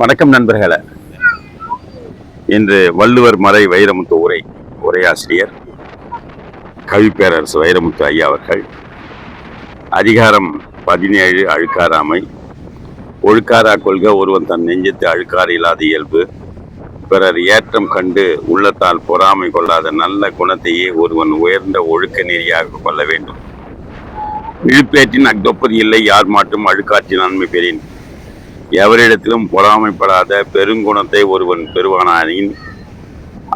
வணக்கம் நண்பர்களே. இன்று வள்ளுவர் மறை வைரமுத்து உரை உரையாசிரியர் கவிப்பேரரசு வைரமுத்து ஐயா அவர்கள் அதிகாரம் பதினேழு அழுக்காராமை ஒழுக்காரா கொள்க ஒருவன் தன் நெஞ்சத்து அழுக்காறு இல்லாத இயல்பு பிறர் ஏற்றம் கண்டு உள்ளத்தால் பொறாமை கொள்ளாத நல்ல குணத்தையே ஒருவன் உயர்ந்த ஒழுக்க நெறியாக கொள்ள வேண்டும். இழுப்பேற்றின் அக்தொப்பது இல்லை யார் மாட்டும் அழுக்காற்றின் நன்மை பெறின். எவரிடத்திலும் பொறாமைப்படாத பெருங்குணத்தை ஒருவன் பெறுவானாயின்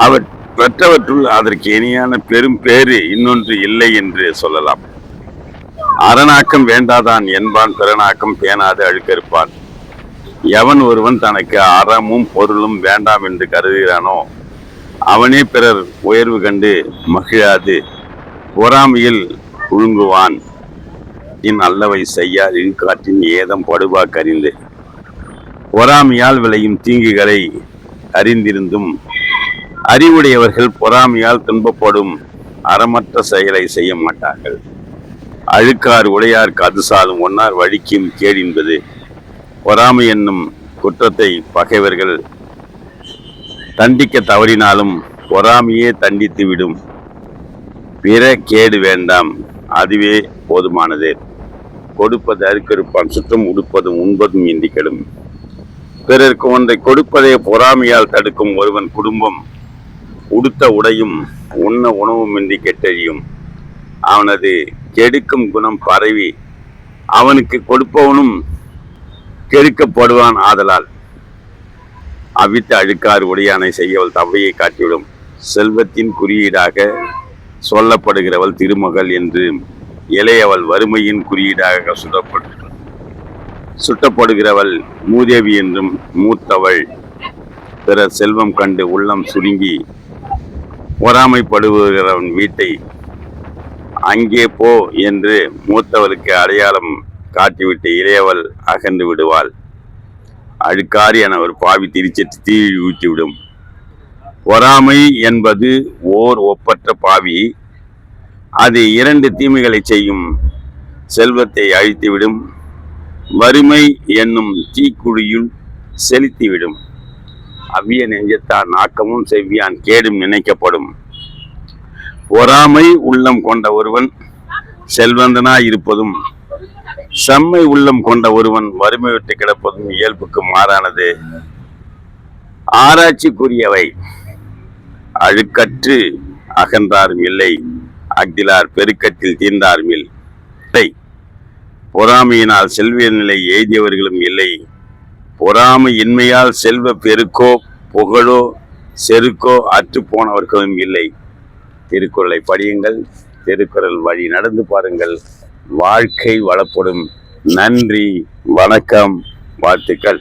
அவர் பெற்றவற்றுள் அதற்கு இணையான பெரும் பேறு இன்னொன்று இல்லை என்று சொல்லலாம். அரணாக்கம் வேண்டாதான் என்பான் பிறனாக்கம் பேணாது அழுக்கறுப்பான். எவன் ஒருவன் தனக்கு அறமும் பொருளும் வேண்டாம் என்று கருதுகிறானோ அவனே பிறர் உயர்வு கண்டு மகிழாது பொறாமையில் உழுங்குவான் இன் அல்லவை செய்யா இழுக்காற்றின் ஏதம் படுவா கறிந்து பொறாமையால் விளையும் தீங்குகளை அறிந்திருந்தும் அறிவுடையவர்கள் பொறாமையால் துன்பப்படும் அறமற்ற செயலை செய்ய மாட்டார்கள். அழுக்கார் உடையார் கதுசாலும் ஒன்னார் வழிக்கும் கேடின்பது பொறாமை என்னும் குற்றத்தை பகைவர்கள் தண்டிக்க தவறினாலும் பொறாமையே தண்டித்து விடும். பிற கேடு வேண்டாம் அதுவே போதுமானது. கொடுப்பது அறுக்கறுப்பான் சுற்றம் உடுப்பதும் உண்பதும் இன்றி கெடும். பிறருக்கு ஒன்றை கொடுப்பதை பொறாமையால் தடுக்கும் ஒருவன் குடும்பம். உடுத்த உடையும் உண்ண உணவுமின்றி கெட்டழியும் அவனது கெடுக்கும் குணம் பரவி அவனுக்கு கொடுப்பவனும் கெடுக்கப்படுவான் ஆதலால். அவித்த அழுக்காறு உடையானை செய்யவள் தவையை காட்டிவிடும். செல்வத்தின் குறியீடாக சொல்லப்படுகிறவள் திருமகள் என்று இளையவள் வறுமையின் குறியீடாக சுடப்பட்டு சுட்டப்படுகிறவள் மூதேவி என்றும் மூத்தவள் பிறர் செல்வம் கண்டு உள்ளம் சுருங்கி பொறாமைப்படுகிறவன் வீட்டை அங்கே போ என்று மூத்தவளுக்கு அடையாளம் காட்டிவிட்டு இளையவள் அகன்று விடுவாள். அழுக்காரி என ஒரு பாவி திரிச்சிட்டு தீ ஊற்றிவிடும் பொறாமை என்பது ஓர் ஒப்பற்ற பாவி. அது இரண்டு தீமைகளை செய்யும் செல்வத்தை அழித்துவிடும். வறுமை என்னும் தீக்குழியுள் செலுத்திவிடும் அவ்விய நெஞ்சத்தார் நாக்கமும் செவ்வியான் கேடும் நினைக்கப்படும். பொறாமை உள்ளம் கொண்ட ஒருவன் செல்வந்தனாய் இருப்பதும் செம்மை உள்ளம் கொண்ட ஒருவன் வறுமை விட்டு கிடப்பதும் இயல்புக்கு மாறானது. ஆராய்ச்சிக்குரியவை. அழுக்கற்று அகன்றாரும் இல்லை அக்திலார் பெருக்கத்தில் தீர்ந்தாரும் இல்லை பொறாமையினால் செல்வ நிலை எய்தியவர்களும் இல்லை. பொறாமை இன்மையால் செல்வ பெருக்கோ புகழோ செருக்கோ அற்று போனவர்களும் இல்லை. திருக்குறளை படியுங்கள் திருக்குறள் வழி நடந்து பாருங்கள். வாழ்க்கை வளப்படும். நன்றி வணக்கம் வாழ்த்துக்கள்.